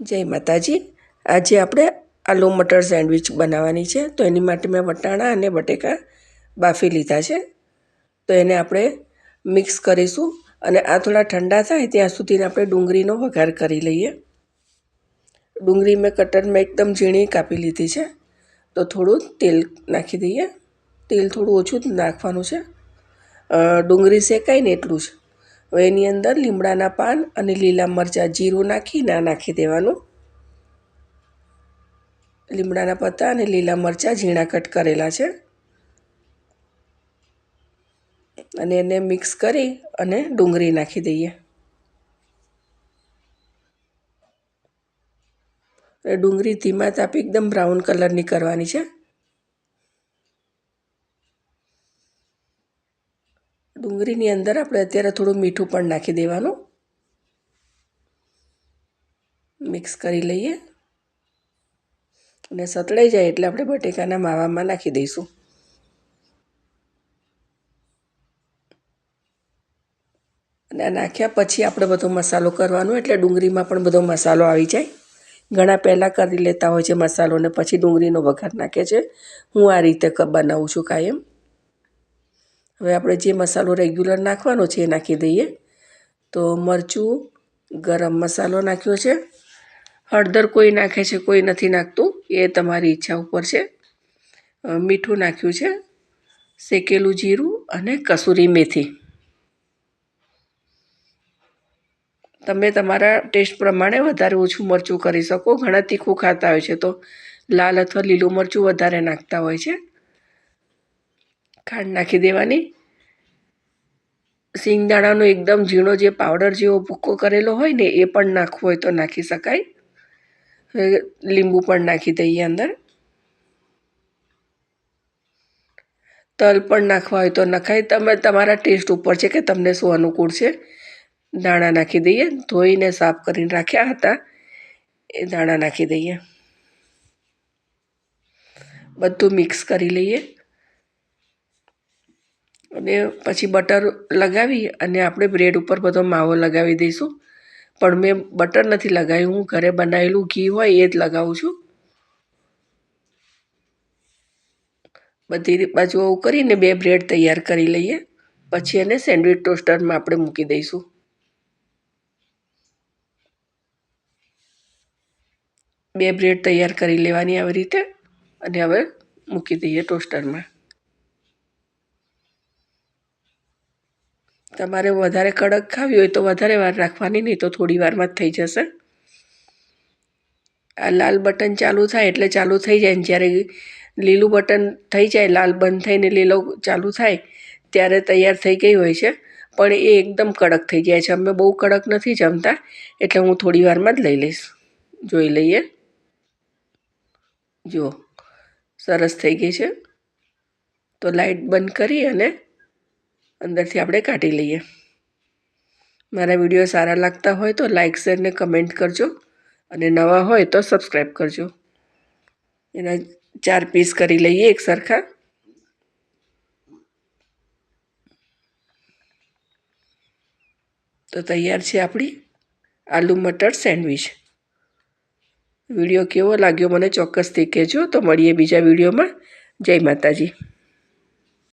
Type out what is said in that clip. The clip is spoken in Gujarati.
જય માતાજી. આજે આપણે આલુ મટર સેન્ડવિચ બનાવવાની છે. તો એની માટે મેં વટાણા અને બટેકા બાફી લીધા છે. તો એને આપણે મિક્સ કરીશું અને આ થોડા ઠંડા થાય ત્યાં સુધીને આપણે ડુંગળીનો વઘાર કરી લઈએ. ડુંગળી મેં કટરમાં એકદમ ઝીણી કાપી લીધી છે. તો થોડું તેલ નાખી દઈએ. તેલ થોડું ઓછું નાખવાનું છે. ડુંગળી શેકાય ને એટલું જ. હવે એની અંદર લીમડાના પાન અને લીલા મરચાં જીરું નાખી ના નાખી દેવાનું. લીમડાના પત્તા અને લીલા મરચાં ઝીણા કટ કરેલા છે. અને એને મિક્સ કરી અને ડુંગળી નાખી દઈએ. ડુંગળી ધીમા તાપે એકદમ બ્રાઉન કલરની કરવાની છે. ડુંગળીની અંદર આપણે અત્યારે થોડું મીઠું પણ નાખી દેવાનું. મિક્સ કરી લઈએ. અને સતળાઈ જાય એટલે આપણે બટેકાના માવામાં નાખી દઈશું. અને નાખ્યા પછી આપણે બધો મસાલો કરવાનો, એટલે ડુંગળીમાં પણ બધો મસાલો આવી જાય. ઘણા પહેલાં કરી લેતા હોય છે મસાલો ને પછી ડુંગળીનો વઘાર નાખે છે. હું આ રીતે બનાવું છું કાયમ. હવે આપણે જે મસાલો રેગ્યુલર નાખવાનો છે એ નાખી દઈએ. તો મરચું, ગરમ મસાલો નાખ્યો છે. હળદર કોઈ નાખે છે, કોઈ નથી નાખતું, એ તમારી ઈચ્છા ઉપર છે. મીઠું નાખ્યું છે. શેકેલું જીરું અને કસૂરી મેથી. તમે તમારા ટેસ્ટ પ્રમાણે વધારે ઓછું મરચું કરી શકો. ઘણા તીખું ખાતા હોય છે તો લાલ અથવા લીલું મરચું વધારે નાખતા હોય છે. ખાંડ નાખી દેવાની. સિંગદાણાનો એકદમ ઝીણો જે પાવડર જેવો ભૂક્કો કરેલો હોય ને, એ પણ નાખવો હોય તો નાખી શકાય. લીંબુ પણ નાખી દઈએ અંદર. તલ પણ નાખવા હોય તો નખાય. તમે, તમારા ટેસ્ટ ઉપર છે કે તમને શું અનુકૂળ છે. દાણા નાખી દઈએ. ધોઈને સાફ કરીને રાખ્યા હતા. એ દાણા નાખી દઈએ. બધું મિક્સ કરી લઈએ. અને પછી બટર લગાવી અને આપણે બ્રેડ ઉપર બધો માવો લગાવી દઈશું. પણ મેં બટર નથી લગાવ્યું. હું ઘરે બનાવેલું ઘી હોય એ જ લગાવું છું. બધી બાજુ કરીને બે બ્રેડ તૈયાર કરી લઈએ. પછી એને સેન્ડવિચ ટોસ્ટરમાં આપણે મૂકી દઈશું. બે બ્રેડ તૈયાર કરી લેવાની આવી રીતે. અને હવે મૂકી દઈએ ટોસ્ટરમાં. તમારે વધારે કડક ખાવી હોય તો વધારે વાર રાખવાની, નહીં તો થોડી વારમાં જ થઈ જશે. આ લાલ બટન ચાલુ થાય એટલે ચાલુ થઈ જાય ને જ્યારે લીલું બટન થઈ જાય, લાલ બંધ થઈને લીલો ચાલુ થાય, ત્યારે તૈયાર થઈ ગઈ હોય છે. પણ એ એકદમ કડક થઈ જાય છે. અમે બહુ કડક નથી જમતા, એટલે હું થોડી વારમાં જ લઈ લઈશ. જોઈ લઈએ. જુઓ, સરસ થઈ ગઈ છે. તો લાઇટ બંધ કરી અને અંદરથી આપણે કાઢી લઈએ. મારા વીડિયો સારા લાગતા હોય તો લાઇક શેર ને કમેન્ટ કરજો. અને નવા હોય તો સબસ્ક્રાઈબ કરજો. એના ચાર પીસ કરી લઈએ એક સરખા. તો તૈયાર છે આપણી આલુ મટર સેન્ડવિચ. વીડિયો કેવો લાગ્યો મને ચોક્કસથી કહેજો. તો મળીએ બીજા વિડીયોમાં. જય માતાજી.